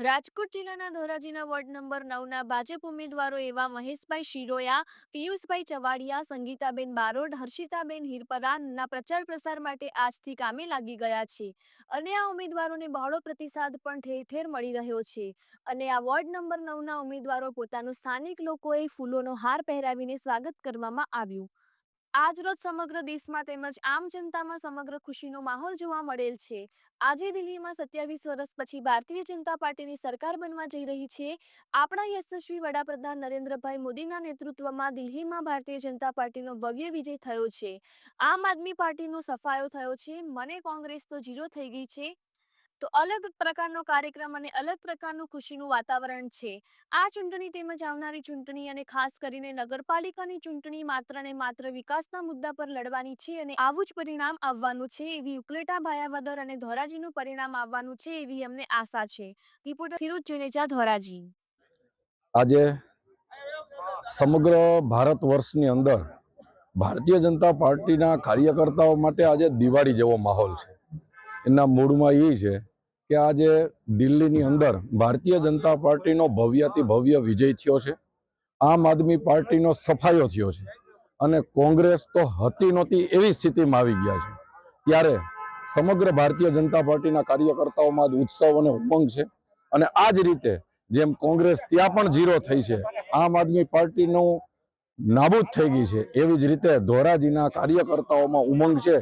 રાજકોટ જિલ્લાના ધોરાજીના ward number નવના ભાજપ ઉમેદવારો એવા મહેશભાઈ શિરોયા, પિયુષભાઈ ચવાડિયા, સંગીતાબેન બારોડ, હર્ષિતાબેન હિરપરાના પ્રચાર પ્રસાર માટે આજથી કામે લાગી ગયા છે. અને આ ઉમેદવારોને બહોળો પ્રતિસાદ પણ ઠેર ઠેર મળી રહ્યો છે. અને આ વોર્ડ નંબર નવના ઉમેદવારો પોતાનું સ્થાનિક લોકોએ ફૂલોનો હાર પહેરાવીને સ્વાગત કરવામાં આવ્યું. આજરોજ સમગ્ર દેશમાં તેમજ આમ જનતામાં સમગ્ર ખુશીનો માહોલ જોવા મળેલ છે. આજે દિલ્હીમાં સત્યાવીસ વર્ષ પછી ભારતીય જનતા પાર્ટીની સરકાર બનવા જઈ રહી છે. આપણા યશસ્વી વડાપ્રધાન નરેન્દ્રભાઈ મોદીના નેતૃત્વમાં દિલ્હીમાં ભારતીય જનતા પાર્ટીનો ભવ્ય વિજય થયો છે. આમ આદમી પાર્ટીનો સફાયો થયો છે. મને કોંગ્રેસ તો જીરો થઈ ગઈ છે. તો અલગ પ્રકારનો કાર્યક્રમ અને અલગ પ્રકારનું ખુશીનું વાતાવરણ છે. આ ચૂંટણી તેમજ આવનારી ચૂંટણી અને ખાસ કરીને નગરપાલિકાની ચૂંટણી માત્ર ને માત્ર વિકાસના મુદ્દા પર લડવાની છે અને આવું જ પરિણામ આવવાનું છે એવી ઉકલેટા ભાયાવદર અને ધોરાજીનું પરિણામ આવવાનું છે એવી અમને આશા છે. રિપોર્ટર ફિરોજ જુનેજા ધોરાજી. આજે સમગ્ર ભારત વર્ષની અંદર ભારતીય જનતા પાર્ટીના કાર્યકર્તાઓ માટે આજે દિવાળી જેવો માહોલ છે. એના મૂળમાં એ છે કે આજે દિલ્હીની અંદર ભારતીય જનતા પાર્ટીનો ભવ્યાતિ ભવ્ય વિજય થયો છે. આમ આદમી પાર્ટીનો સફાયો થયો છે. અને કોંગ્રેસ તો હતી નહોતી એવી સ્થિતિમાં આવી ગયા છે. ત્યારે સમગ્ર ભારતીય જનતા પાર્ટીના કાર્યકર્તાઓમાં આજ ઉત્સવ અને ઉમંગ છે. અને આ જ રીતે જેમ કોંગ્રેસ ત્યાં પણ ઝીરો થઈ છે, આમ આદમી પાર્ટીનું નાબૂદ થઈ ગઈ છે. એવી જ રીતે ધોરાજીના કાર્યકર્તાઓમાં ઉમંગ છે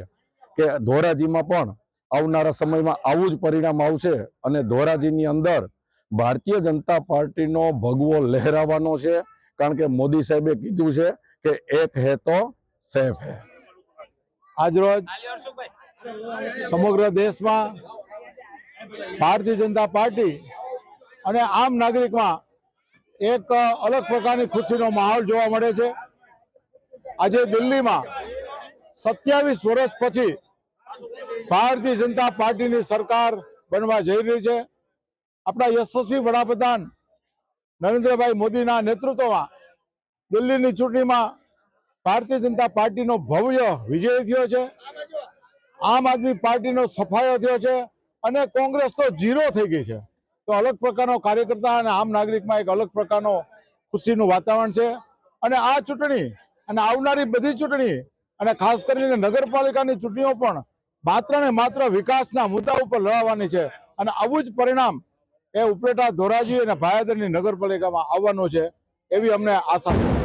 કે ધોરાજીમાં પણ આવનારા સમયમાં આવું જ પરિણામ આવશે અને ધોરાજીની અંદર ભારતીય જનતા પાર્ટીનો ભગવો લહેરાવાનો છે. કારણ કે મોદી સાહેબે કીધું છે કે એક હે તો સેફ હે. આજરોજ સમગ્ર દેશમાં ભારતીય જનતા પાર્ટી અને આમ નાગરિકમાં એક અલગ પ્રકારની ખુશીનો માહોલ જોવા મળે છે. આજે દિલ્હીમાં સત્યાવીસ વર્ષ પછી ભારતીય જનતા પાર્ટીની સરકાર બનવા જઈ રહી છે. આપણા યશસ્વી વડાપ્રધાન નરેન્દ્રભાઈ મોદીના નેતૃત્વમાં દિલ્હીની ચૂંટણીમાં ભારતીય જનતા પાર્ટીનો ભવ્ય વિજય થયો છે. આમ આદમી પાર્ટીનો સફાયો થયો છે અને કોંગ્રેસ તો ઝીરો થઈ ગઈ છે. તો અલગ પ્રકારનો કાર્યકર્તા અને આમ નાગરિકમાં એક અલગ પ્રકારનો ખુશીનું વાતાવરણ છે. અને આ ચૂંટણી અને આવનારી બધી ચૂંટણી અને ખાસ કરીને નગરપાલિકાની ચૂંટણીઓ પણ માત્ર ને માત્ર વિકાસના મુદ્દા ઉપર લડાવવાની છે અને આવું જ પરિણામ એ ઉપલેટા ધોરાજી અને ભાયાદરની નગરપાલિકામાં આવવાનું છે એવી અમને આશા છે.